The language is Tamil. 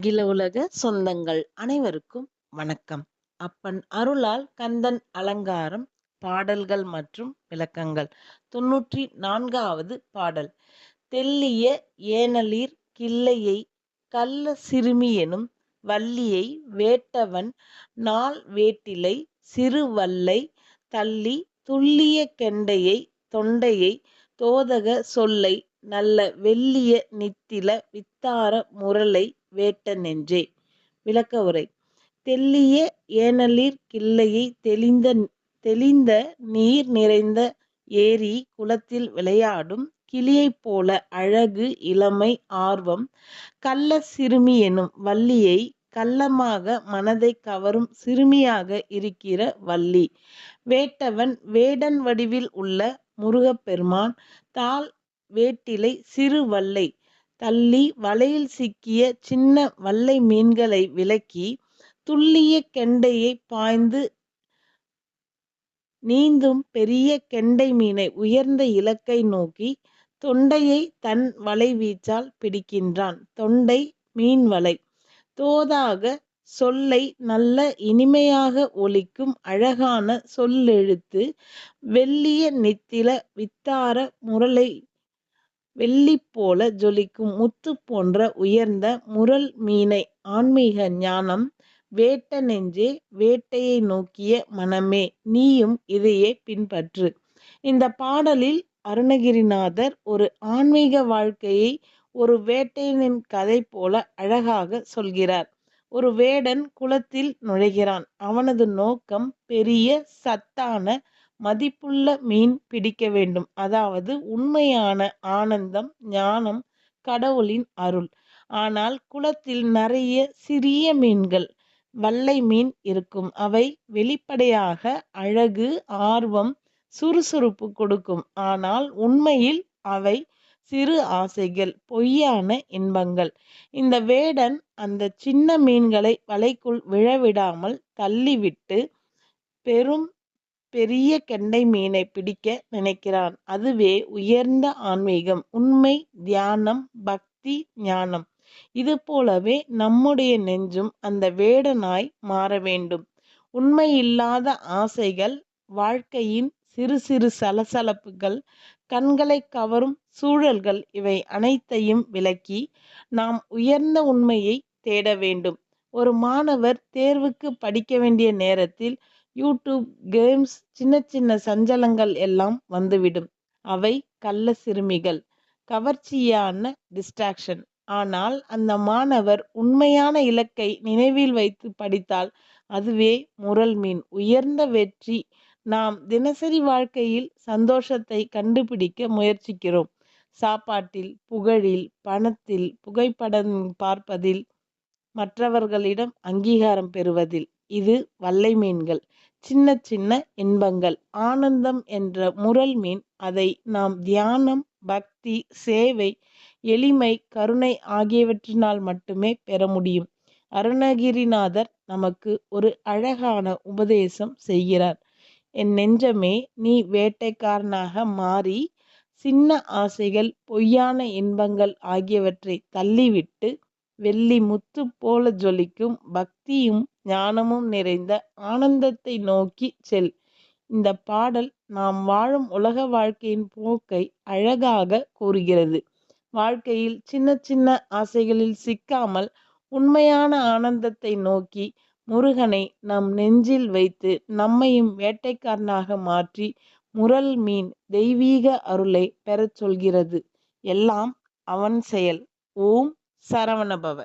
அகில உலக சொந்தங்கள் அனைவருக்கும் வணக்கம். அப்பன் அருளால் கந்தன் அலங்காரம் பாடல்கள் மற்றும் விளக்கங்கள். தொன்னூற்றி நான்காவது பாடல். தெல்லிய ஏனலீர் கிள்ளையை கள்ள சிறுமி எனும் வள்ளியை வேட்டவன் நாள் வேட்டிலை சிறுவல்லை தள்ளி துள்ளிய கெண்டையை தொண்டையை தோதக சொல்லை நல்ல வெள்ளிய நித்தில வித்தார முரலை வேட்ட நெஞ்சே விளக்க உரை. தெல்லிய ஏனலிர் கிள்ளையை தெளிந்த தெளிந்த நீர் நிறைந்த ஏரி குளத்தில் விளையாடும் கிளியைப் போல அழகு இளமை ஆர்வம். கள்ள சிறுமி எனும் வள்ளியை கள்ளமாக மனதை கவரும் சிறுமியாக இருக்கிற வள்ளி. வேட்டவன் வேடன் வடிவில் உள்ள முருகப்பெருமான் தால் வேட்டிலை சிறு வல்லை தள்ளி வலையில் சிக்கிய சின்ன வல்லை மீன்களை விலக்கி துள்ளிய கெண்டையை பாய்ந்து நீந்தும் பெரிய கெண்டை மீனை உயர்ந்த இலக்கை நோக்கி தொண்டையை தன் வலை வீச்சால் பிடிக்கின்றான். தொண்டை மீன் வலை. தோதாக சொல்லை நல்ல இனிமையாக ஒலிக்கும் அழகான சொல்லெழுத்து வெள்ளிய நித்தில வித்தார முரளை வெள்ளி போல ஜொலிக்கும் முத்து போன்ற உயர்ந்த முரல் மீனை ஆன்மீக ஞானம் வேட்ட நெஞ்சே வேட்டையை நோக்கிய மனமே நீயும் இதையே பின்பற்று. இந்த பாடலில் அருணகிரிநாதர் ஒரு ஆன்மீக வாழ்க்கையை ஒரு வேட்டையனின் கதை போல அழகாக சொல்கிறார். ஒரு வேடன் குளத்தில் நுழைகிறான். அவனது நோக்கம் பெரிய சத்தான மதிப்புள்ள மீன் பிடிக்க வேண்டும். அதாவது உண்மையான ஆனந்தம் ஞானம் கடவுளின் அருள். ஆனால் குளத்தில் நிறைய சிறிய மீன்கள் வல்லை மீன் இருக்கும். அவை வெளிப்படையாக அழகு ஆர்வம் சுறுசுறுப்பு கொடுக்கும். ஆனால் உண்மையில் அவை சிறு ஆசைகள் பொய்யான இன்பங்கள். இந்த வேடன் அந்த சின்ன மீன்களை வலைக்குள் விழவிடாமல் தள்ளிவிட்டு பெரும் பெரிய கெண்டை மீனை பிடிக்க நினைக்கிறான். அதுவே உயர்ந்த ஆன்மீகம் உண்மை தியானம் பக்தி ஞானம். இது போலவே நம்முடைய நெஞ்சும் அந்த வேடனாய் மாற வேண்டும். உண்மையில்லாத ஆசைகள் வாழ்க்கையின் சிறு சிறு சலசலப்புகள் கண்களை கவரும் சூழல்கள் இவை அனைத்தையும் விலக்கி நாம் உயர்ந்த உண்மையை தேட வேண்டும். ஒரு மாணவர் தேர்வுக்கு படிக்க வேண்டிய நேரத்தில் யூடியூப் கேம்ஸ் சின்ன சின்ன சஞ்சலங்கள் எல்லாம் வந்துவிடும். அவை கள்ள சிறுமிகள் கவர்ச்சியான டிஸ்ட்ராக்ஷன் ஆனால் அந்த மாணவர் உண்மையான இலக்கை நினைவில் வைத்து படித்தால் அதுவே முரல் மீன். உயர்ந்த வெற்றி. நாம் தினசரி வாழ்க்கையில் சந்தோஷத்தை கண்டுபிடிக்க முயற்சிக்கிறோம். சாப்பாட்டில் புகழில் பணத்தில் புகைப்படம் பார்ப்பதில் மற்றவர்களிடம் அங்கீகாரம் பெறுவதில். இது வல்லை மீன்கள். சின்ன சின்ன இன்பங்கள். ஆனந்தம் என்ற முரல் மீன். அதை நாம் தியானம் பக்தி சேவை எளிமை கருணை ஆகியவற்றினால் மட்டுமே பெற முடியும். அருணகிரிநாதர் நமக்கு ஒரு அழகான உபதேசம் செய்கிறார். என் நெஞ்சமே நீ வேட்டைக்காரனாக மாறி சின்ன ஆசைகள் பொய்யான இன்பங்கள் ஆகியவற்றை தள்ளிவிட்டு வெள்ளி முத்து போல ஜொலிக்கும் பக்தியும் ஞானமும் நிறைந்த ஆனந்தத்தை நோக்கி செல். இந்த பாடல் நாம் வாழும் உலக வாழ்க்கையின் போக்கை அழகாக கூறுகிறது. வாழ்க்கையில் சின்ன சின்ன ஆசைகளில் சிக்காமல் உண்மையான ஆனந்தத்தை நோக்கி முருகனை நம் நெஞ்சில் வைத்து நம்மையும் வேட்டைக்காரனாக மாற்றி முரல் மீன் தெய்வீக அருளை பெறச் சொல்கிறது. எல்லாம் அவன் செயல். ஓம் சரவணபவ.